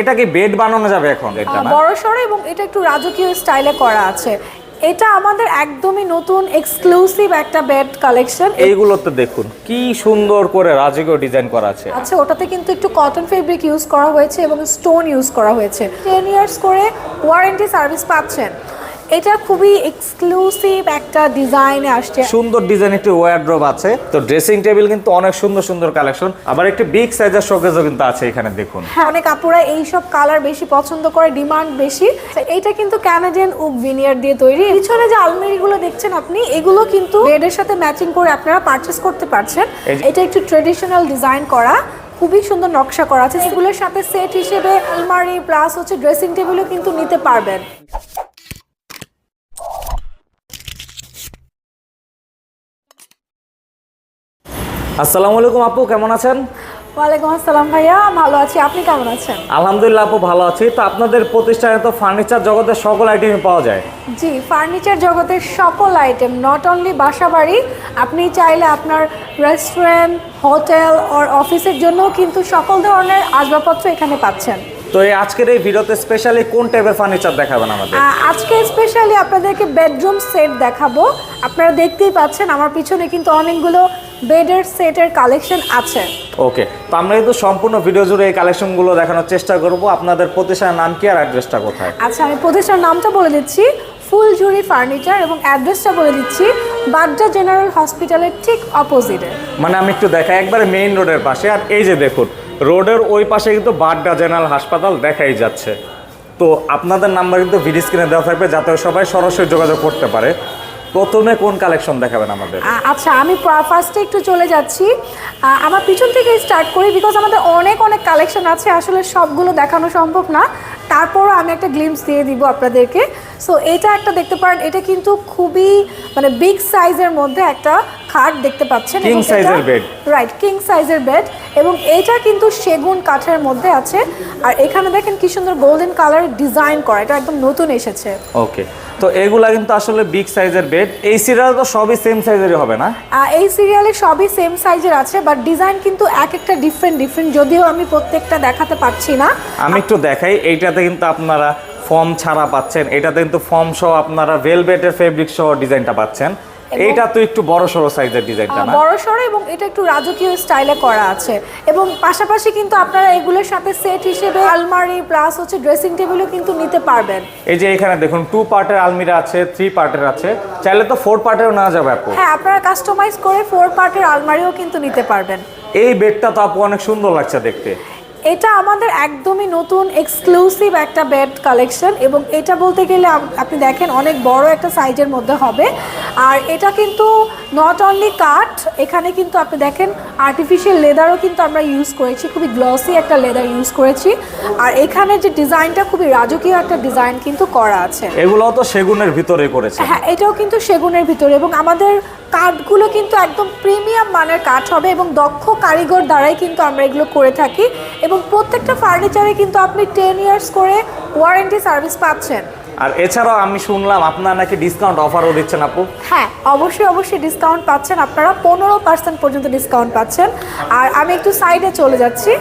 এটা কি বেড বানানো যাবে এখন। বড় সড়ো এবং এটা একটু রাজকীয় স্টাইলে করা আছে। এটা আমাদের একদমই নতুন এক্সক্লুসিভ একটা বেড কালেকশন এইগুলো তো দেখুন কি সুন্দর করে রাজকীয় ডিজাইন করা আছে। আচ্ছা ওটাতে কিন্তু একটু কটন ফেব্রিক ইউজ করা হয়েছে এবং স্টোন ইউজ করা হয়েছে। টেন ইয়ার্স করে ওয়ারেন্টি সার্ভিস পাচ্ছেন। এটা খুবই এক্সক্লুসিভ একটা ডিজাইনে আসছে। সুন্দর ডিজাইন একটি ওয়ারড্রোব আছে। তো ড্রেসিং টেবিল কিন্তু অনেক সুন্দর সুন্দর কালেকশন আবার একটি বিগ সাইজের শোকেজও কিন্তু আছে এখানে দেখুন। হ্যাঁ অনেক আপুরা এইসব কালার বেশি পছন্দ করে ডিমান্ড বেশি। এটা কিন্তু ক্যানাডিয়ান উক ভিনিয়ার দিয়ে তৈরি। পিছনে যে আলমারিগুলো দেখছেন আপনি এগুলো কিন্তু বেডের সাথে ম্যাচিং করে আপনারা পারচেস করতে পারছেন। এটা একটু ট্রেডিশনাল ডিজাইন করা খুবই সুন্দর নকশা করা আছে। এগুলোর সাথে সেট হিসেবে আলমারি প্লাস হচ্ছে ড্রেসিং টেবিলও কিন্তু নিতে পারবেন। আসসালামু আলাইকুম আপু কেমন আছেন? ওয়ালাইকুম আসসালাম ভাইয়া ভালো আছি। আপনি কেমন আছেন? আলহামদুলিল্লাহ আপু ভালো আছি। তো আপনাদের প্রতিষ্ঠানে তো ফার্নিচার জগতের সকল আইটেম পাওয়া যায়। জি ফার্নিচার জগতের সকল আইটেম নট অনলি বাসাবাড়ি আপনি চাইলে আপনার রেস্টুরেন্ট হোটেল ওর অফিসের জন্যও কিন্তু সকল ধরনের আসবাবপত্র এখানে পাচ্ছেন। তো এই আজকের এই ভিডিওতে স্পেশালি কোন টাইপের ফার্নিচার দেখাবেন আমাদের? আজকে স্পেশালি আপনাদেরকে বেডরুম সেট দেখাবো। আপনারা দেখতেই পাচ্ছেন আমার পিছনে কিন্তু অনেকগুলো বেডের সেটের কালেকশন আছে। ওকে তো আমরা কিন্তু সম্পূর্ণ ভিডিও জুড়ে এই কালেকশনগুলো দেখানোর চেষ্টা করব। আপনাদের প্রতিষ্ঠানের নাম কি আর অ্যাড্রেসটা কোথায়? আচ্ছা আমি প্রতিষ্ঠানের নামটা বলে দিচ্ছি ফুলঝুরি ফার্নিচার এবং অ্যাড্রেসটা বলে দিচ্ছি বাড্ডা জেনারেল হসপিটালের ঠিক অপোজিটে। মানে আমি একটু দেখাই একবারে মেইন রোডের পাশে। আর এই যে দেখুন রোডের ওই পাশে কিন্তু বাড্ডা জেনারেল হাসপাতাল দেখাই যাচ্ছে। তো আপনাদের নাম্বার কিন্তু ভিডিও স্ক্রিনে দেওয়া থাকবে যাতে সবাই সরাসরি যোগাযোগ করতে পারে। প্রথমে কোন কালেকশন দেখাবেন আমাদের? আচ্ছা আমি ফার্স্টে একটু চলে যাচ্ছি। আমার পিছন থেকে স্টার্ট করি বিকজ আমাদের অনেক অনেক কালেকশন আছে। আসলে সবগুলো দেখানো সম্ভব না। তারপরও আমি একটা গ্লিমস দিয়ে দিব আপনাদেরকে। সো এটা একটা দেখতে পারেন এটা কিন্তু খুবই মানে বিগ সাইজের মধ্যে একটা খাট দেখতে পাচ্ছেন। Size এর bed। রাইট কিং সাইজের বেড এবং এটা কিন্তু সেগুন কাঠের মধ্যে আছে। আর এখানে দেখেন কি সুন্দর গোল্ডেন কালার ডিজাইন করা। এটা একদম নতুন এসেছে। ওকে তো এগুলা কিন্তু আসলে বিগ সাইজের বেড এই সিরিয়াল তো সবই সেম সাইজেরই হবে না? আর এই সিরিয়ালে সবই সেম সাইজের আছে বাট ডিজাইন কিন্তু এক একটা ডিফারেন্ট ডিফারেন্ট যদিও আমি প্রত্যেকটা দেখাতে পারছি না। আমি একটু দেখাই এইটাতে কিন্তু আপনারা ফর্ম ছাড়া পাচ্ছেন। এটাতে কিন্তু ফর্ম সহ আপনারা ভেলভেটের ফেব্রিক সহ ডিজাইনটা পাচ্ছেন। এইটা তো একটু বড় সড়ো সাইজের ডিজাইনটা না? বড় সড়ো এবং এটা একটু রাজকীয় স্টাইলে করা আছে। এবং পাশাপাশি কিন্তু আপনারা এগুলোর সাথে সেট হিসেবে আলমারি প্লাস হচ্ছে ড্রেসিং টেবিলও কিন্তু নিতে পারবেন। এই যে এখানে দেখুন টু পার্টের আলমিরা আছে থ্রি পার্টের আছে। চাইলে তো ফোর পার্টেরও নেওয়া যাবে আপু। হ্যাঁ আপনারা কাস্টমাইজ করে ফোর পার্টের আলমারিও কিন্তু নিতে পারবেন। এই বেডটা তো আপু অনেক সুন্দর লাগছে দেখতে। এটা আমাদের একদমই নতুন এক্সক্লুসিভ একটা বেড কালেকশন এবং এটা বলতে গেলে আপনি দেখেন অনেক বড় একটা সাইজের মধ্যে হবে। আর এটা কিন্তু নট অনলি কাঠ এখানে কিন্তু আপনি দেখেন আর্টিফিশিয়াল লেদারও কিন্তু আমরা ইউজ করেছি খুবই গ্লসি একটা লেদার ইউজ করেছি। আর এখানে যে ডিজাইনটা খুবই রাজকীয় একটা ডিজাইন কিন্তু করা আছে। এগুলো তো সেগুনের ভিতরে করেছে। হ্যাঁ এটাও কিন্তু সেগুনের ভিতরে এবং আমাদের কাঠগুলো কিন্তু একদম প্রিমিয়াম মানের কাঠ হবে এবং দক্ষ কারিগর দ্বারাই কিন্তু আমরা এগুলো করে থাকি এবং প্রত্যেকটা ফার্নিচারে কিন্তু আপনি টেন ইয়ার্স করে ওয়ারেন্টি সার্ভিস পাচ্ছেন। আর এছাড়াও আমি শুনলাম আপনারা নাকি ডিসকাউন্ট অফারও দিচ্ছেন আপু। হ্যাঁ অবশ্যই অবশ্যই ডিসকাউন্ট পাচ্ছেন। আপনারা পনেরো পার্সেন্ট পর্যন্ত ডিসকাউন্ট পাচ্ছেন। আর আমি একটু সাইডে চলে যাচ্ছি।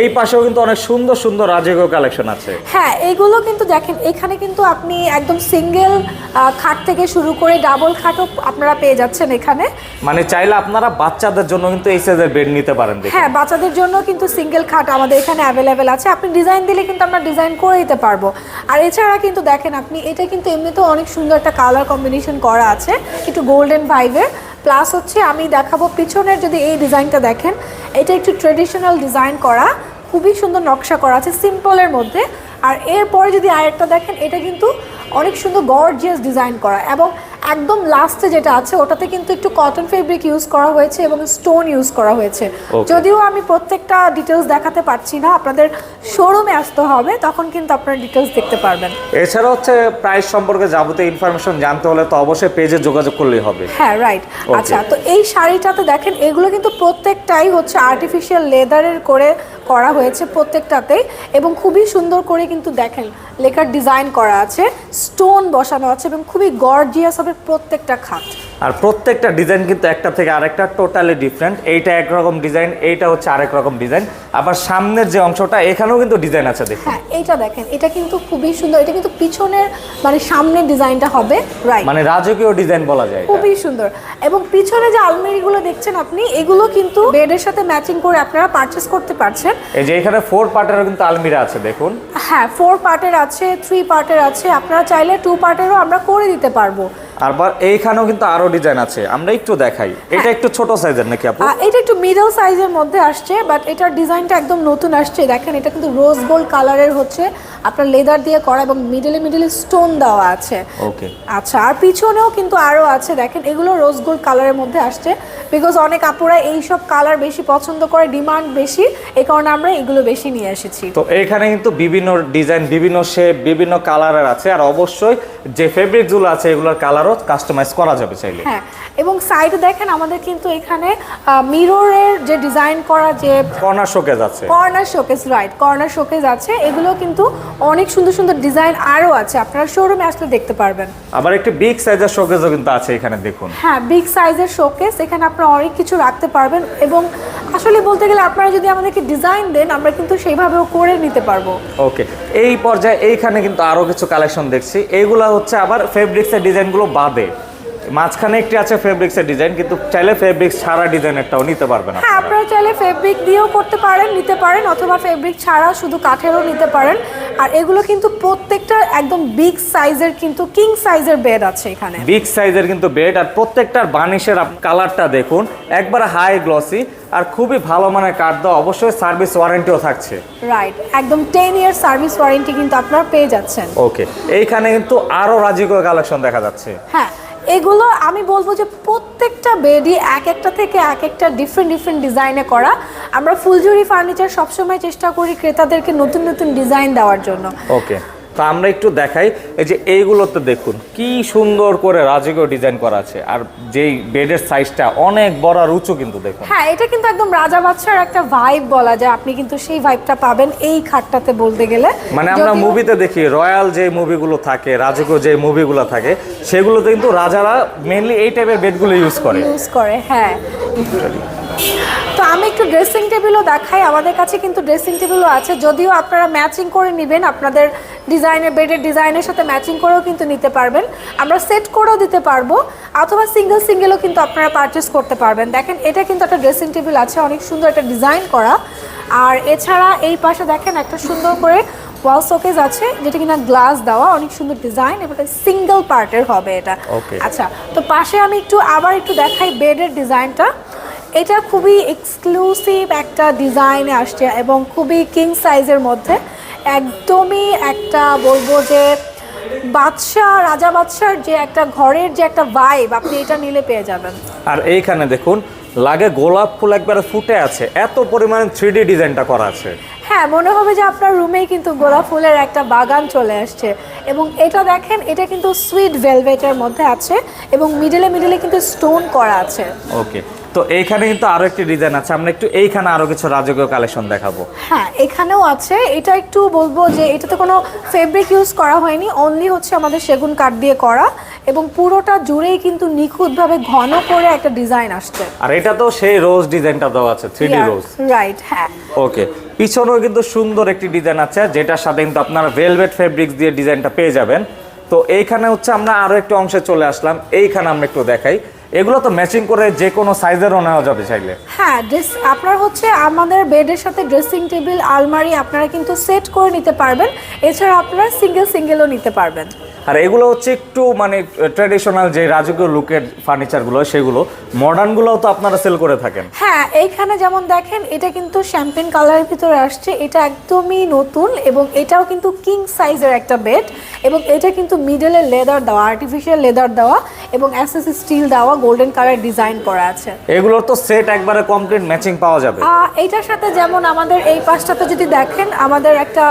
এই পাশেও কিন্তু অনেক সুন্দর সুন্দর রাজকীয় কালেকশন আছে। হ্যাঁ এইগুলো কিন্তু দেখেন এখানে কিন্তু আপনি একদম সিঙ্গেল খাট থেকে শুরু করে ডাবল খাটও আপনারা পেয়ে যাচ্ছেন এখানে। মানে চাইলে আপনারা বাচ্চাদের জন্য কিন্তু এই সাইজের বেড নিতে পারেন দেখুন। হ্যাঁ বাচ্চাদের জন্য কিন্তু সিঙ্গেল খাট আমাদের এখানে অ্যাভেলেবেল আছে। আপনি ডিজাইন দিলে কিন্তু আমরা ডিজাইন করে দিতে পারব। আর এছাড়া কিন্তু দেখেন আপনি এটা কিন্তু এমনিতেও অনেক সুন্দর একটা কালার কম্বিনেশন করা আছে একটু গোল্ডেন ভাইভের প্লাস হচ্ছে আমি দেখাবো পিছনের যদি এই ডিজাইনটা দেখেন এটা একটু ট্রেডিশনাল ডিজাইন করা খুবই সুন্দর নকশা করা আছে সিম্পলের মধ্যে। আর এরপরে যদি আরেকটা দেখেন এটা কিন্তু অনেক সুন্দর গর্জিয়াস ডিজাইন করা এবং একদম লাস্টে যেটা আছে ওটাতে কিন্তু একটু কটন ফেব্রিক ইউজ করা হয়েছে এবং স্টোন ইউজ করা হয়েছে। যদিও আমি প্রত্যেকটা ডিটেলস দেখাতে পারছি না আপনাদের শোরুমে আসতে হবে তখন কিন্তু আপনারা ডিটেলস দেখতে পারবেন। এছাড়া হচ্ছে প্রাইস সম্পর্কে যাবতীয় ইনফরমেশন জানতে হলে তো অবশ্যই পেজে যোগাযোগ করলেই হবে। হ্যাঁ রাইট আচ্ছা তো এই শাড়িটাতে দেখেন এগুলো কিন্তু প্রত্যেকটাই হচ্ছে আর্টিফিশিয়াল লেদারের করে করা হয়েছে প্রত্যেকটাতেই এবং খুবই সুন্দর করে কিন্তু দেখেন লেখার ডিজাইন করা আছে স্টোন বসানো আছে এবং খুবই গর্জিয়াস হবে প্রত্যেকটা খাট। আর প্রত্যেকটা ডিজাইন কিন্তু একটা থেকে আরেকটা টোটালি ডিফারেন্ট এইটা একরকম ডিজাইন এইটা হচ্ছে আরেক রকম ডিজাইন আবার সামনের যে অংশটা এখানেও কিন্তু ডিজাইন আছে দেখুন। হ্যাঁ এইটা দেখেন এটা কিন্তু খুবই সুন্দর এটা কিন্তু পিছনের মানে সামনের ডিজাইনটা হবে রাইট মানে রাজকীয় ডিজাইন বলা যায় খুবই সুন্দর এবং পিছনে যে আলমারিগুলো দেখছেন আপনি এগুলো কিন্তু বেডের সাথে ম্যাচিং করে আপনারা পারচেস করতে পারছেন। এই যে এখানে ফোর পার্টেরও কিন্তু আলমিরা আছে দেখুন। হ্যাঁ ফোর পার্টের আছে থ্রি পার্টের আছে। আপনারা চাইলে টু পার্টেরও আমরা করে দিতে পারব। আবার এইখানেও কিন্তু আরও ডিজাইন আছে। আমরা একটু দেখাই। এটা একটু ছোট সাইজের নাকি আপু? এটা একটু মিডল সাইজের মধ্যে আসছে বাট এটার ডিজাইনটা একদম নতুন আসছে। দেখেন এটা কিন্তু রোজ গোল্ড কালারের হচ্ছে। আপনার লেদার দিয়ে করা এবং মিডলে মিডলে স্টোন দেওয়া আছে। ওকে আচ্ছা আর পিছনেও কিন্তু আরও আছে। দেখেন এগুলো রোজ গোল্ড কালারের মধ্যে আসছে। বিকজ অনেক আপুরা এইসব কালার বেশি পছন্দ করে ডিমান্ড বেশি এই কারণে আমরা এগুলো বেশি নিয়ে এসেছি। তো এখানে কিন্তু বিভিন্ন ডিজাইন বিভিন্ন শেপ বিভিন্ন কালারের আছে। আর অবশ্যই যে ফেব্রিকগুলো আছে এগুলোর কালারও কাস্টমাইজ করা যাবে চাইলে। হ্যাঁ এবং সাইডে দেখেন আমাদের কিন্তু এখানে মিররের যে ডিজাইন করা যে কর্নার শোকেজ আছে। Corner showcase right corner showcase আছে। এগুলো কিন্তু অনেক সুন্দর সুন্দর ডিজাইন আরও আছে। আপনারা শোরুমে আসলে দেখতে পারবেন। আবার একটি বিগ সাইজের শোকেজও কিন্তু আছে এখানে দেখুন। হ্যাঁ বিগ সাইজের শোকেস এখানে আপনারা অনেক কিছু রাখতে পারবেন এবং আসলে বলতে গেলে আপনারা যদি আমাদেরকে ডিজাইন দেন আমরা কিন্তু সেইভাবেও করে নিতে পারব। ওকে এই পর্যায়ে এইখানে কিন্তু আরও কিছু কালেকশন দেখছি। এইগুলো হচ্ছে আবার ফেব্রিক্সের ডিজাইনগুলো বাদে মাঝখানে একটি আছে ফেব্রিক্সের ডিজাইন কিন্তু চাইলে ফেব্রিক্স ছাড়া ডিজাইন একটাও নিতে পারবেন হ্যাঁ আপনারা। চাইলে ফেব্রিক দিয়েও করতে পারেন নিতে পারেন অথবা ফেব্রিক ছাড়া শুধু কাঠেরও নিতে পারেন। আর এগুলো কিন্তু প্রত্যেকটা একদম বিগ সাইজের কিন্তু কিং সাইজের বেড আছে এখানে। বিগ সাইজের কিন্তু বেড আর প্রত্যেকটার বানিশের কালারটা দেখুন একবারে হাই গ্লসি আর খুবই ভালো মানের কাঠ দেওয়া অবশ্যই সার্ভিস ওয়ারেন্টিও থাকছে। রাইট একদম টেন ইয়ার সার্ভিস ওয়ারেন্টি কিন্তু আপনারা পেয়ে যাচ্ছেন। ওকে এইখানে কিন্তু আরও রাজকীয় কালেকশন দেখা যাচ্ছে। হ্যাঁ এগুলো আমি বলব যে প্রত্যেকটা বেডই এক একটা থেকে এক একটা ডিফারেন্ট ডিফারেন্ট ডিজাইনে করা। আমরা ফুলঝুরি ফার্নিচার সবসময় চেষ্টা করি ক্রেতাদেরকে নতুন নতুন ডিজাইন দেওয়ার জন্য। ওকে তো আমরা একটু দেখাই। এই যে এইগুলোতে দেখুন কি সুন্দর করে রাজকীয় ডিজাইন করা আছে। আর যেই বেডের সাইজটা অনেক বড় আর উঁচু কিন্তু দেখুন। হ্যাঁ এটা কিন্তু একদম রাজা বাচ্চার একটা ভাইব বলা যায়। আপনি কিন্তু সেই ভাইবটা পাবেন এই খাটটাতে বলতে গেলে। মানে আমরা মুভিতে দেখি রয়্যাল যে মুভিগুলো থাকে রাজকীয় যে মুভিগুলো থাকে সেগুলোতে কিন্তু রাজারা মেনলি এই টাইপের বেডগুলো ইউজ করে। ইউজ করে হ্যাঁ। তো আমি একটু ড্রেসিং টেবিলও দেখাই। আমাদের কাছে কিন্তু ড্রেসিং টেবিলও আছে। যদিও আপনারা ম্যাচিং করে নেবেন আপনাদের ডিজাইনের বেডের ডিজাইনের সাথে ম্যাচিং করেও কিন্তু নিতে পারবেন। আমরা সেট করেও দিতে পারব অথবা সিঙ্গেল সিঙ্গেলও কিন্তু আপনারা পারচেস করতে পারবেন। দেখেন এটা কিন্তু একটা ড্রেসিং টেবিল আছে অনেক সুন্দর একটা ডিজাইন করা। আর এছাড়া এই পাশে দেখেন একটা সুন্দর করে ওয়াল শোকেজ আছে যেটা কিনা গ্লাস দেওয়া অনেক সুন্দর ডিজাইন এবং সিঙ্গেল পার্টের হবে এটা. আচ্ছা তো পাশে আমি একটু আবার একটু দেখাই বেডের ডিজাইনটা এটা খুবই এক্সক্লুসিভ একটা ডিজাইনে আসছে এবং খুবই কিং সাইজের মধ্যে। একদমই একটা বলব যে বাদশাহ রাজা বাদশার যে একটা ঘরের যে একটা ভাইব আপনি এটা নিলে পেয়ে যাবেন। আর এইখানে দেখুন লাগে গোলাপ ফুল একবারে ফুটে আছে এত পরিমাণে থ্রি ডি ডিজাইনটা করা আছে। হ্যাঁ মনে হবে যে আপনার রুমেই কিন্তু গোলাপ ফুলের একটা বাগান চলে আসছে। এবং এটা দেখেন এটা কিন্তু সুইট ভেলভেটের মধ্যে আছে এবং মিডলে মিডলে কিন্তু স্টোন করা আছে। ওকে তো এইখানে কিন্তু আরও একটি ডিজাইন আছে। আমরা একটু এইখানে আরও কিছু রাজকীয় কালেকশন দেখাবো। হ্যাঁ এখানেও আছে। এটা একটু বলব যে এটাতে কোনো ফেব্রিক ইউজ করা হয়নি অনলি হচ্ছে আমাদের সেগুন কাঠ দিয়ে করা এবং পুরোটা জুড়েই কিন্তু নিখুঁতভাবে ঘন করে একটা ডিজাইন আসছে। আর এটা তো সেই রোজ ডিজাইনটা দেওয়া আছে থ্রি ডি রোজ রাইট হ্যাঁ। ওকে পিছনেও কিন্তু সুন্দর একটি ডিজাইন আছে যেটার সাথে কিন্তু আপনারা ভেলভেট ফেব্রিক্স দিয়ে ডিজাইনটা পেয়ে যাবেন। তো এইখানে হচ্ছে আমরা আরও একটু অংশে চলে আসলাম এইখানে আমরা একটু দেখাই। এগুলো তো ম্যাচিং করে যে কোনো সাইজেরও নেওয়া যাবে চাইলে। হ্যাঁ ড্রেস আপনার হচ্ছে আমাদের বেডের সাথে ড্রেসিং টেবিল আলমারি আপনারা কিন্তু সেট করে নিতে পারবেন। এছাড়া আপনারা সিঙ্গেল সিঙ্গেলও নিতে পারবেন। আর এগুলো হচ্ছে একটু মানে ট্র্যাডিশনাল যে রাজকীয় লুকের ফার্নিচারগুলো সেগুলো মডার্নগুলোও তো আপনারা সেল করে থাকেন। হ্যাঁ এইখানে যেমন দেখেন এটা কিন্তু শ্যাম্পেন কালারের ভিতরে আসছে এটা একদমই নতুন এবং এটাও কিন্তু কিং সাইজের একটা বেড এবং এটা কিন্তু মিডলে লেদার দেওয়া আর্টিফিশিয়াল লেদার দেওয়া এবং এসএস স্টিল দেওয়া গোল্ডেন কালার ডিজাইন করা আছে। এগুলোর তো সেট একবারে কমপ্লিট ম্যাচিং পাওয়া যাবে। আহ, এইটার সাথে যেমন আমাদের এই পাশটাতে যদি দেখেন আমাদের একটা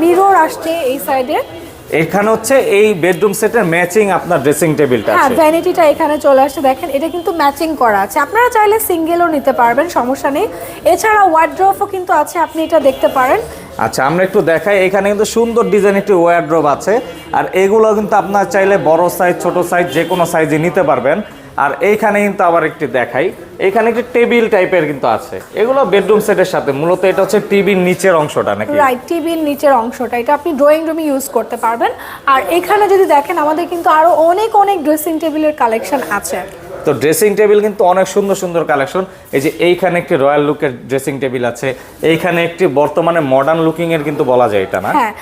মিরর আসছে এই সাইডে এখানে হচ্ছে এই বেডরুম সেটের ম্যাচিং আপনার ড্রেসিং টেবিলটা হ্যাঁ ভ্যানিটিটা এখানে চলে আসছে। দেখেন এটা কিন্তু ম্যাচিং করা আছে। আপনারা চাইলে সিঙ্গেলও নিতে পারবেন সমস্যা নেই। এছাড়া ওয়ার্ড্রফও কিন্তু আছে আপনি এটা দেখতে পারেন। আচ্ছা আমরা একটু দেখাই। এখানে কিন্তু সুন্দর ডিজাইন একটি ওয়ারড্রোব আছে। আর এগুলো কিন্তু আপনার চাইলে বড় সাইজ ছোট সাইজ যে কোনো সাইজে নিতে পারবেন। আর এইখানে কিন্তু আবার একটি দেখাই। এখানে একটি টেবিল টাইপের কিন্তু আছে। এগুলো বেডরুম সেটের সাথে, মূলত এটা হচ্ছে টিভির নিচের অংশটা নাকি? রাইট টিভির নিচের অংশটা। এটা আপনি ড্রয়িং রুমে ইউজ করতে পারবেন। আর এখানে যদি দেখেন, আমাদের কিন্তু আরও অনেক অনেক ড্রেসিং টেবিলের কালেকশন আছে। তো ড্রেসিং টেবিল কিন্তু অনেক সুন্দর সুন্দর কালেকশন এই যে এইখানে একটি রয়্যাল লুকের ড্রেসিং টেবিল আছে। এইখানে একটি বর্তমানে মডার্ন লুকিং এর কিন্তু বলা যায় এটা না? হ্যাঁ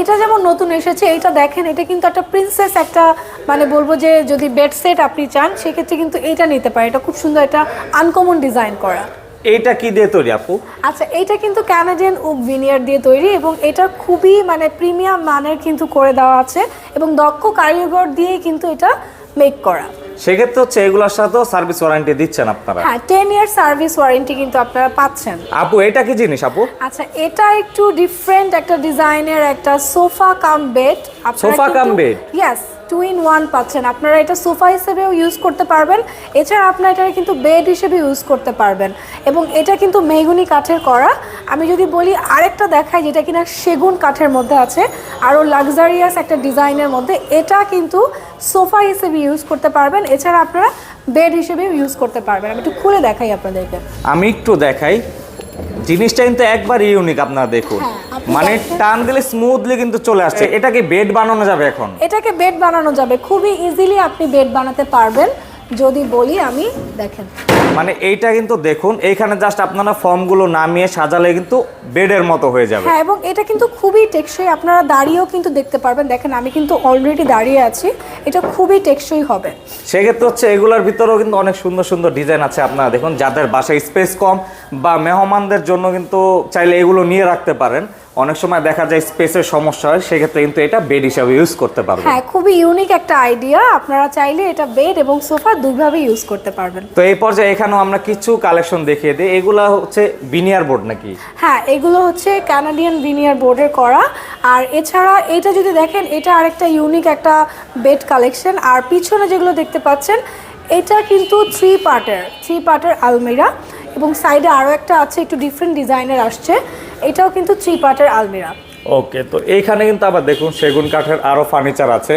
এটা যেমন নতুন এসেছে এটা দেখেন এটা কিন্তু একটা প্রিন্সেস একটা মানে বলব যে যদি বেড সেট আপনি চান সেক্ষেত্রে কিন্তু এটা নিতে পারে এটা খুব সুন্দর একটা আনকমন ডিজাইন করা। এইটা কি দিয়ে তৈরি আপু? আচ্ছা এটা কিন্তু ক্যানাডিয়ান উক ভিনিয়ার দিয়ে তৈরি এবং এটা খুবই মানে প্রিমিয়াম মানের কিন্তু করে দেওয়া আছে এবং দক্ষ কারিগর দিয়ে কিন্তু এটা মেক করা। সেক্ষেত্রে হচ্ছে এগুলোর সাথেও সার্ভিস ওয়ারেন্টি দিচ্ছেন আপনারা। হ্যাঁ টেন ইয়ার সার্ভিস ওয়ারেন্টি কিন্তু আপনারা পাচ্ছেন। আপু এটা কি জিনিস আপু? আচ্ছা এটা একটু ডিফারেন্ট একটা ডিজাইনের একটা sofa cum bed sofa cum bed yes two in one পাচ্ছেন। আপনারা এটা সোফা হিসেবেও ইউজ করতে পারবেন। এছাড়া আপনারা এটা কিন্তু বেড হিসেবে ইউজ করতে পারবেন। এবং এটা কিন্তু মেহগুনি কাঠের করা। আমি যদি বলি আরেকটা দেখাই যেটা কিনা সেগুন কাঠের মধ্যে আছে। আরও লাক্সারিয়াস একটা ডিজাইনের মধ্যে। এটা কিন্তু সোফা হিসেবে ইউজ করতে পারবেন। এছাড়া আপনারা বেড হিসেবেও ইউজ করতে পারবেন। আমি একটু খুলে দেখাই আপনাদেরকে। আমি একটু দেখাই। জিনিসটা কিন্তু একবার ইউনিক আপনারা দেখুন। হ্যাঁ, মানে টান দিলে স্মুথলি কিন্তু চলে আসছে। এটাকে বেড বানানো যাবে এখন। এটাকে বেড বানানো যাবে। খুবই ইজিলি আপনি বেড বানাতে পারবেন। যদি বলি আমি দেখেন। মানে এইটা কিন্তু দেখুন এইখানে জাস্ট আপনারা ফর্মগুলো নামিয়ে সাজালে কিন্তু বেডের মতো হয়ে যাবে। হ্যাঁ এবং এটা কিন্তু খুবই টেকসই আপনারা দাঁড়িয়েও কিন্তু দেখতে পারবেন। দেখেন আমি কিন্তু অলরেডি দাঁড়িয়ে আছি এটা খুবই টেকসই হবে। সেক্ষেত্রে হচ্ছে এগুলোর ভিতরেও কিন্তু অনেক সুন্দর সুন্দর ডিজাইন আছে আপনারা দেখুন যাদের বাসায় স্পেস কম বা মেহমানদের জন্য কিন্তু চাইলে এগুলো নিয়ে রাখতে পারেন। অনেক সময় দেখা যায় স্পেসের সমস্যা হয় সেক্ষেত্রে কিন্তু এটা বেড হিসাবে ইউজ করতে পারবেন। হ্যাঁ খুবই ইউনিক একটা আইডিয়া আপনারা চাইলে এটা বেড এবং সোফা দুইভাবে ইউজ করতে পারবেন। তো এই পর্যায়ে এখানেও আমরা কিছু কালেকশন দেখিয়ে দিই। এগুলো হচ্ছে বিনিয়ার বোর্ড নাকি? হ্যাঁ এগুলো হচ্ছে কানাডিয়ান ভিনিয়ার বোর্ডের করা। আর এছাড়া এটা যদি দেখেন এটা আরেকটা ইউনিক একটা বেড কালেকশন আর পিছনে যেগুলো দেখতে পাচ্ছেন এটা কিন্তু থ্রি পার্টের থ্রি পার্টের আলমিরা। এবং সাইডে আরও একটা আছে একটু ডিফারেন্ট ডিজাইনের আসছে। এটাও কিন্তু থ্রি পার্টের আলমিরা। ওকে তো এইখানে কিন্তু আবার দেখুন সেগুন কাঠের আরও ফার্নিচার আছে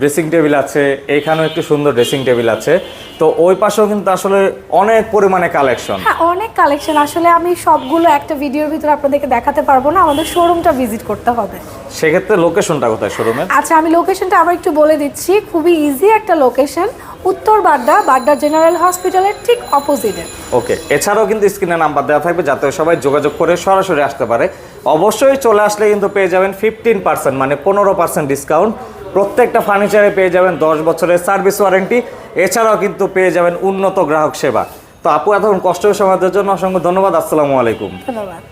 ড্রেসিং টেবিল আছে এইখানেও একটু সুন্দর ড্রেসিং টেবিল আছে। তো ওই পাশেও কিন্তু আসলে অনেক পরিমাণে কালেকশন হ্যাঁ অনেক কালেকশন আসলে আমি সবগুলো একটা ভিডিওর ভিতরে আপনাদেরকে দেখাতে পারব না আমাদের শোরুমটা ভিজিট করতে হবে। সেক্ষেত্রে লোকেশনটা কোথায় শোরুমের আচ্ছা আমি লোকেশনটা আবার একটু বলে দিচ্ছি খুবই ইজি একটা লোকেশন উত্তর বাড্ডা বাড্ডা জেনারেল হসপিটালের ঠিক অপোজিটে। ওকে এছাড়াও কিন্তু স্ক্রিনে নাম্বার দেওয়া থাকবে যাতে সবাই যোগাযোগ করে সরাসরি আসতে পারে। অবশ্যই চলে আসলে কিন্তু পেয়ে যাবেন ফিফটিন পার্সেন্ট মানে পনেরো পার্সেন্ট ডিসকাউন্ট প্রত্যেকটা ফার্নিচারে পেয়ে যাবেন দশ বছরের সার্ভিস ওয়ারেন্টি এছাড়াও কিন্তু পেয়ে যাবেন উন্নত গ্রাহক সেবা। তো আপু এতক্ষণ কষ্ট সময়ের জন্য অসংখ্য ধন্যবাদ আসসালামু আলাইকুম। ধন্যবাদ।